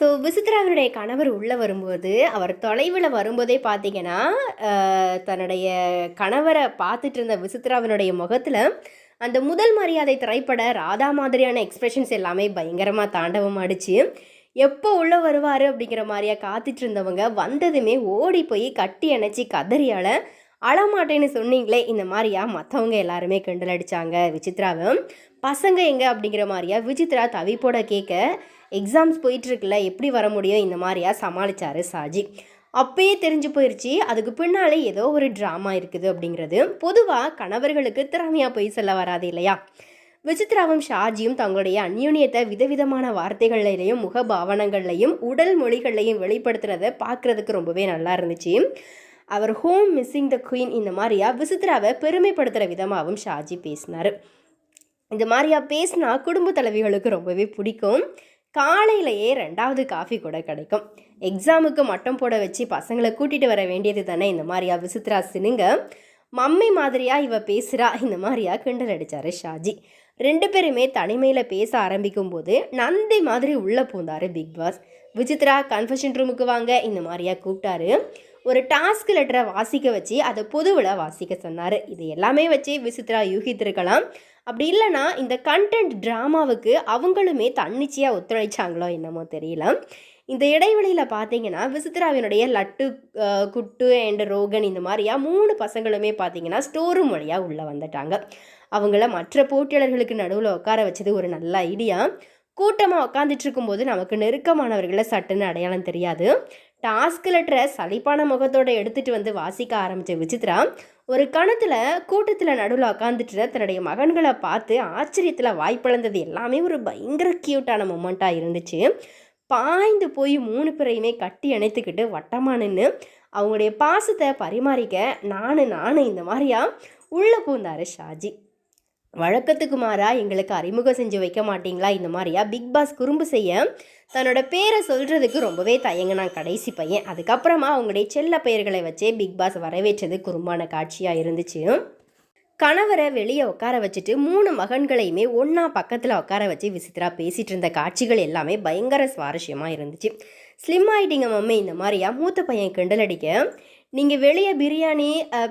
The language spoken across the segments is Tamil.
ஸோ விசித்ராவினுடைய கணவர் உள்ளே வரும்போது அவர் தொலைவில் வரும்போதே பார்த்தீங்கன்னா தன்னுடைய கணவரை பார்த்துட்டு இருந்த விசித்ராவினுடைய முகத்தில் அந்த முதல் மரியாதை திரைப்பட ராதா மாதிரியான எக்ஸ்பிரஷன்ஸ் எல்லாமே பயங்கரமாக தாண்டவம் ஆடிச்சு எப்போ உள்ளே வருவார் அப்படிங்கிற மாதிரியா காத்துட்டு இருந்தவங்க வந்ததுமே ஓடி போய் கட்டி அணைச்சி கதறியால அழமாட்டேன்னு சொன்னீங்களே இந்த மாதிரியா மற்றவங்க எல்லாருமே கிண்டல் அடித்தாங்க விசித்ராவை பசங்க எங்கே? அப்படிங்கிற மாதிரியா விசித்ரா தவிப்போட கேட்க எக்ஸாம்ஸ் போயிட்டுருக்குல்ல எப்படி வர முடியும்? இந்த மாதிரியா சமாளித்தார் சாஜி. அப்பயே தெரிஞ்சு போயிடுச்சு அதுக்கு பின்னாலே ஏதோ ஒரு ட்ராமா இருக்குது அப்படிங்கிறது. பொதுவாக கணவர்களுக்கு திறமையாக போய் சொல்ல வராது இல்லையா? விசித்ராவும் ஷாஜியும் தங்களுடைய அந்யோன்யத்தை விதவிதமான வார்த்தைகள்லையும் முக பாவனங்கள்லையும் உடல் மொழிகள்லையும் வெளிப்படுத்துறத பார்க்குறதுக்கு ரொம்பவே நல்லா இருந்துச்சு. அவர் ஹோம் மிஸ்ஸிங் த குயின் இந்த மாதிரியா விசித்ராவை பெருமைப்படுத்துகிற விதமாகவும் ஷாஜி பேசினார். இந்த மாதிரியா பேசினா குடும்ப தலைவிகளுக்கு ரொம்பவே பிடிக்கும். காலையிலேயே ரெண்டாவது காஃபி கூட கிடைக்கும். எக்ஸாமுக்கு மட்டம் போட வச்சு பசங்களை கூட்டிகிட்டு வர வேண்டியது தானே? இந்த மாதிரியா விசித்ரா சினுங்க. மம்மி மாதிரியா இவ பேசுகிறா இந்த மாதிரியா கிண்டல் அடிச்சாரு ஷாஜி. ரெண்டு பேருமே தனிமையில் பேச ஆரம்பிக்கும் போது நந்தி மாதிரி உள்ளே பூந்தாரு பிக் பாஸ். விசித்ரா கன்ஃபெஷன் ரூமுக்கு வாங்க. இந்த மாதிரியா கூப்பிட்டாரு. ஒரு டாஸ்க் லெட்டரை வாசிக்க வச்சு அதை பொதுவில் வாசிக்க சொன்னார். இது எல்லாமே வச்சு விசித்ரா யூகித்திருக்கலாம். அப்படி இல்லைன்னா இந்த கண்டென்ட் ட்ராமாவுக்கு அவங்களுமே தன்னிச்சையாக ஒத்துழைச்சாங்களோ என்னமோ தெரியல. இந்த இடைவெளியில் பார்த்தீங்கன்னா விசித்ராவினுடைய லட்டு குட்டு அண்ட் ரோகன் இந்த மாதிரியா மூணு பசங்களுமே பார்த்தீங்கன்னா ஸ்டோர் ரூம் வழியாக உள்ளே வந்துட்டாங்க. அவங்கள மற்ற போட்டியாளர்களுக்கு நடுவில் உட்கார வச்சது ஒரு நல்ல ஐடியா கூட்டமாக உட்காந்துட்டு இருக்கும்போது நமக்கு நெருக்கமானவர்களை சட்டுன்னு அடையாளம் தெரியாது. டாஸ்க் லெட்டரை சலிப்பான முகத்தோடு எடுத்துட்டு வந்து வாசிக்க ஆரம்பித்த விசித்ரா ஒரு கணத்தில் கூட்டத்தில் நடுவில் உட்காந்துட்டு தன்னுடைய மகன்களை பார்த்து ஆச்சரியத்தில் வாய்ப்பிழந்தது எல்லாமே ஒரு பயங்கர க்யூட்டான மொமெண்ட்டாக இருந்துச்சு. பாய்ந்து போய் மூணு பேரையுமே கட்டி அணைத்துக்கிட்டு வட்டமாக நின்று அவங்களுடைய பாசத்தை பரிமாறிக்க நானு நானு இந்த மாதிரியா உள்ளே பூந்தாரு ஷாஜி. வழக்கத்துக்கு மாறா எங்களுக்கு அறிமுகம் செஞ்சு வைக்க மாட்டீங்களா? இந்த மாதிரியா பிக் பாஸ் குறும்பு செய்ய தன்னோட பேரை சொல்கிறதுக்கு ரொம்பவே தயங்கினான் கடைசி பையன். அதுக்கப்புறமா அவங்களுடைய செல்ல பெயர்களை வச்சே பிக் பாஸ் வரவேற்றது குறும்பான காட்சியாக இருந்துச்சு. கணவரை வெளியே உட்கார வச்சுட்டு மூணு மகன்களையுமே ஒன்றா பக்கத்தில் உட்கார வச்சு விசித்ரா பேசிகிட்டு இருந்த காட்சிகள் எல்லாமே பயங்கர சுவாரஸ்யமாக இருந்துச்சு. ஸ்லிம் ஆகிட்டீங்க மம்மி இந்த மாதிரியா? மூத்த பையன் கிண்டல் அடிக்க நீங்கள் வெளியே பிரியாணி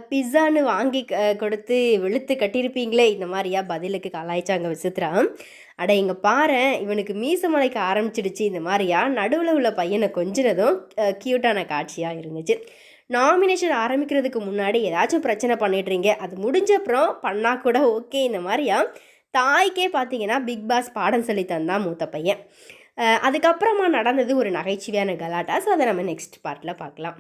பிஸ்ஸான்னு வாங்கி கொடுத்து வெளுத்து கட்டியிருப்பீங்களே? இந்த மாதிரியா பதிலுக்கு கலாய்ச்சாங்க விசித்ரா அட இங்கே பாரு இவனுக்கு மீச முளைக்க ஆரம்பிச்சிடுச்சு. இந்த மாதிரியா? நடுவில் உள்ள பையனை கொஞ்சினதும் க்யூட்டான காட்சியாக இருந்துச்சு. நாமினேஷன் ஆரம்பிக்கிறதுக்கு முன்னாடி ஏதாச்சும் பிரச்சனை பண்ணிடுறீங்க. அது முடிஞ்ச அப்புறம் பண்ணால் கூட ஓகே. இந்த மாதிரியா? தாய்க்கே பார்த்தீங்கன்னா பிக் பாஸ் பாடம் சொல்லி தந்தான் மூத்த பையன். அதுக்கப்புறமா நடந்தது ஒரு நகைச்சுவையான கலாட்டா. ஸோ அதை நம்ம நெக்ஸ்ட் பார்ட்டில் பார்க்கலாம்.